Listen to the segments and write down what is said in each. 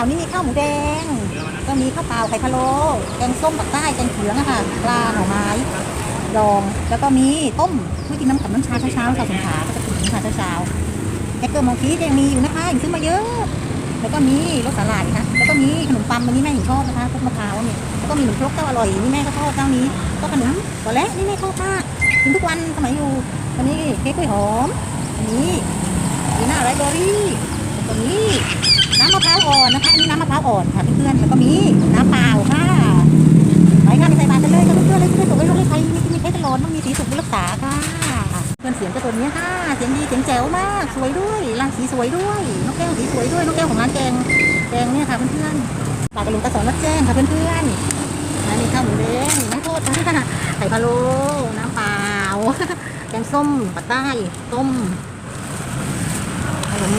าวนี่มีข้าวหมูแดง ก็มีข้าวเปล่าไข่พะโล้แกงส้มปักใต้แกงเขียงอะค่ะปลาหน่อไม้ดองแล้วก็มีต้มเพื่อกินน้ำกับน้ำชาเช้าๆค่ะสงขลาก็จะกินน้ำชาเช้าๆแกงเกลือหมอกี้ยังมีอยู่นะคะยังซื้อมาเยอะ แล้วก็มีรสสาหร่ายนะคะแล้วก็มีขนมปังอันนี้แม่หญิงชอบนะคะพวกมะพร้าวเนี่ยแล้วก็มีขนมครกเจ้าอร่อยนี่แม่ก็ชอบเจ้านี้ ก็ขนมตัวเล็กนี่แม่ชอบมากกินทุกวันสมัยอยู่อันนี้เค้กกล้วยหอมอันนี้ดีน่าไรเบอรี่ ตัวนี้น้ำมะพร้าวอ่อนนะคะอันนี้น้ำมะพร้าวอ่อนค่ะเพื่อนๆแล้วก็มีน้ำเปล่าค่ะไปค่ะไปใส่บาตรกันเลยค่ะเพื่อนๆเลยเพื่อนๆส่งให้ลูกให้ใครมีมีใครตลอดต้องมีสีสุขบุญรักษาค่ะ เพื่อนเสียงก็ตัวนี้ค่ะ เสียงดีเสียงแจ๋วมากสวยด้วยลายสีสวยด้วยนกแก้วสีสวยด้วยนกแก้วของร้านแกงแกงเนี่ยค่ะเพื่อนๆฝากกระลุงกระสอนรับแจ้งค่ะเพื่อนๆอันนี้ข้าวหมูแดงน้ำโทษค่ะไข่พะโล้น้ำเปล่าแกงส้มปักใต้ต้มขนม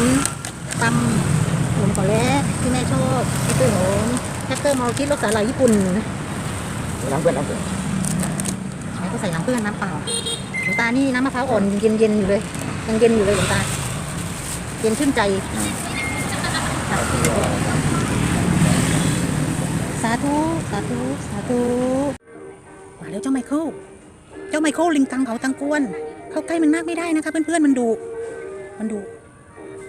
ตำขนมก่อแล้ที่แม่ชอบที่ตื้อหอมแคคเต อร์มอลคิดรสสาหร่ายญี่ปุ่นน้ำเพื่อนน้ำเพื่อนแล้วก็ใส่น้ำเพื่อนน้ำเปล่าหลวงตานี่น้ำมะพร้าวอ่อนเย็นเย็นๆอยู่เลยยังเย็นอยู่เลยหลวงตา เย็นชื่นใจ สาธุ สาธุ สาธุ มาแล้วเจ้าไมเคิล เจ้าไมเคิลลิงตังเขาตังกวน เข้าใกล้มันมากไม่ได้นะคะเพื่อนๆมันดุ มันดุ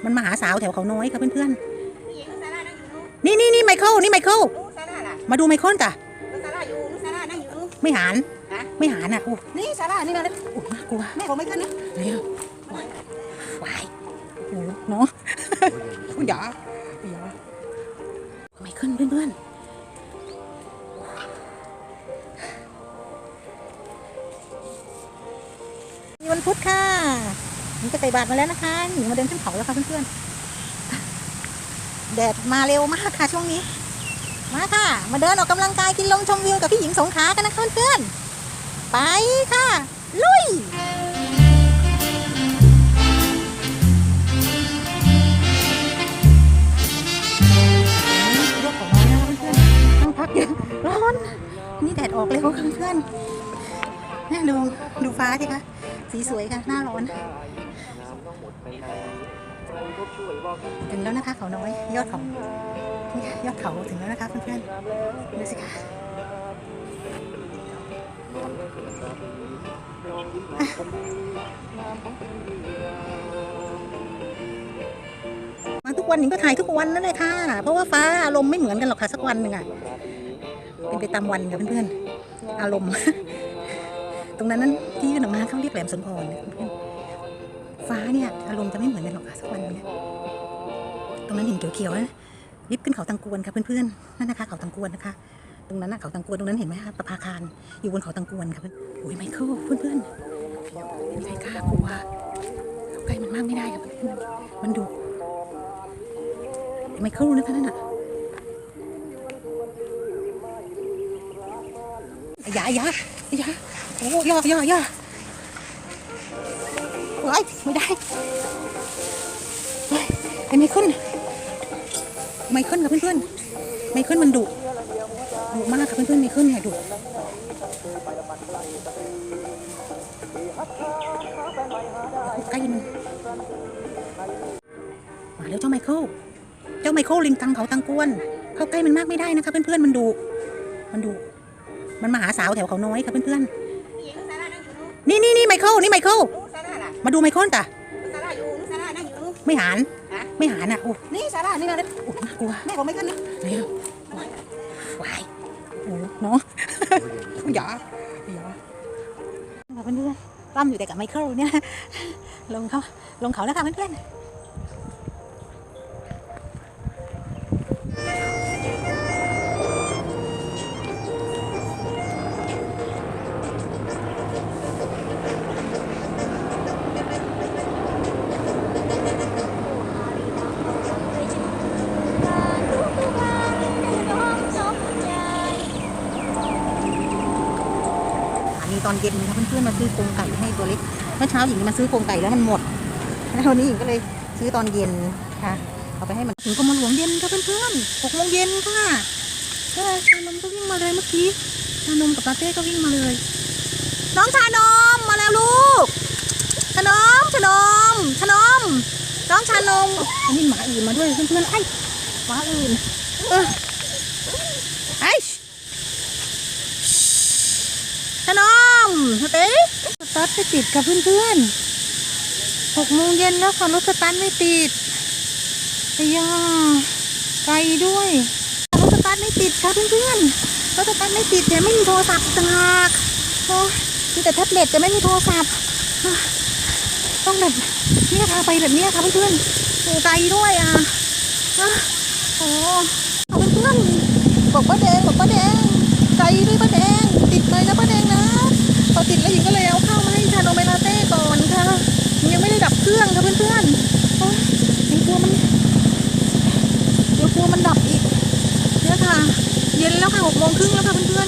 มันมาหาสาวแถวเขาน้อยค่ะเพื่อนๆนี่นี่นี่ไมเคิลนี่ไมเคิลซาร่าล่ะ มาดูไมเคิลจ้ะซาร่าอยู่ซาร่านั่งอยู่ ไม่หานฮะ ไม่หานอะโอ้นี่ซาร่านี่นะโหน่ากลัวแม่ผมไม่ขึ้นนะเร็ววายโอ้โหน้องอย่าอย่าไม่ขึ้นเพื่อนๆมีวันพุธค่ะนี่จะใส่บาตรมาแล้วนะคะหญิงมาเดินขึ้นเขาแล้วค่ะเพื่อนๆ แดดมาเร็วมากค่ะช่วงนี้ มาค่ะ มาเดินออกกำลังกายกินลมชมวิวกับพี่หญิงสงขากันนะคะเพื่อนๆไปค่ะ ลุยรถของน้องนะเพื่อนๆต้องพักเยอะร้อน นี่แดดออกเร็วค่ะเพื่อนๆนี่ดู ดูฟ้าสิคะ สีสวยค่ะ หน้าร้อน ถึงแล้วนะคะเขาน้อย ยอดเขายอดเขาถึงแล้วนะคะเพื่อนๆดูสิคะมาทุกวันหนิงก็ถ่ายทุกวันนั่นเลยค่ะ เพราะว่าฟ้าอารมณ์ไม่เหมือนกันหรอกค่ะสักวันหนึ่งอะเป็นไปตามวันค่ะเพื่อนๆอารมณ์ ตรงนั้นนั้นที่ยื่นออกมาเขาเรียกแหลมสนพรเพื่อน ฟ้าเนี่ยอารมณ์จะไม่เหมือนกันหรอกค่ะสักวันนึงเนี่ยตรงนั้นเห็นเขียวๆนะริบขึ้นเขาตังกวนค่ะเพื่อนๆนั่นนะคะเขาตังกวนนะคะ ตรงนั้นน่ะเขาตังกวนตรงนั้นเห็นไหมคะประภาคารอยู่บนเขาตังกวนค่ะเพื่อนโอ้ยไมเคิลเพื่อนๆเป็นใครกล้ากลัวเข้าใกล้มันมากไม่ได้ค่ะเพื่อนๆมันดุไมเคิลนะคะนั่นน่ะอย่าอย่าอย่าโอ้ย่อย่อย่อ เฮ้ยไม่ได้ไอ้ไมเคิลไมเคิลค่ะเพื่อนๆไมเคิลมันดุดุมากค่ะเพื่อนๆไมเคิลเนี่ยดุใกล้มันมาแล้วเจ้าไมเคิลเจ้าไมเคิลลิงตังเขาตังกวน เข้าใกล้มันมากไม่ได้นะคะเพื่อนๆมันดุมันดุมันมาหาสาวแถวเขาน้อยค่ะเพื่อนๆนี่นี่นี่ไมเคิลนี่ไมเคิล มาดูไมเคิลจ้ะซาร่าอยู่ซาร่านั่งอยู่ไม่หานฮะไม่หานอะโอ้นี่ซาร่านี่นะโอ้น่ากลัวแม่ผมไม่ขึ้นนะเร็วโอ้ยวายโอ้เนาะอย่าอย่าค่ะเพื่อนๆร่ำอยู่แต่กับไมเคิลเนี่ยลงเขาลงเขาแล้วค่ะเพื่อนๆ ตอนเย็นค่ะเพื่อนๆมาซื้อโครงไก่ให้ตัวเล็กเมื่อเช้าหญิงมาซื้อโครงไก่แล้วมันหมดแล้ววันนี้หญิงก็เลยซื้อตอนเย็นค่ะเอาไปให้มันถึงก็มาหลวงเย็นค่ะเพื่อนๆหกโมงเย็นค่ะเออชานมก็วิ่งมาเลยเมื่อกี้ชานมกับลาเต้ก็วิ่งมาเลย น้องชานมมาแล้วลูกชานมชานมชานมน้องชานมอันนี้หมาอื่นมาด้วยเพื่อนๆไอ้หมาอื่นเออไอ้ขนม สเต๊ะสตาร์ทไม่ติดค่ะเพื่อนๆหกโมงเย็นแล้วค่ะรถสตาร์ทไม่ติดไอ้ยาไกลด้วยรถสตาร์ทไม่ติดค่ะเพื่อนๆรถสตาร์ทไม่ติดแต่ไม่มีโทรศัพท์ต่างหากโอ้มีแต่แท็บเล็ตแต่ไม่มีโทรศัพท์ต้องแบบนี่ยค่ะไปแบบนี้ค่ะเพื่อนๆโอ้ไกลด้วยอะโอ้เอาเพื่อนๆบอกป้าแดงบอกป้าแดงใจด้วยป้าแดงติดเลยนะป้าแดงนะ พอติดแล้วหญิงก็เลยเอาข้าวมาให้ชาโนเมลาเต้ก่อนค่ะยังไม่ได้ดับเครื่องค่ะเพื่อนๆโอ้ยยังกลัวมันเดี๋ยวกลัวมันดับอีกเนี่ยค่ะ เย็นแล้วค่ะหกโมงครึ่งแล้วค่ะเพื่อน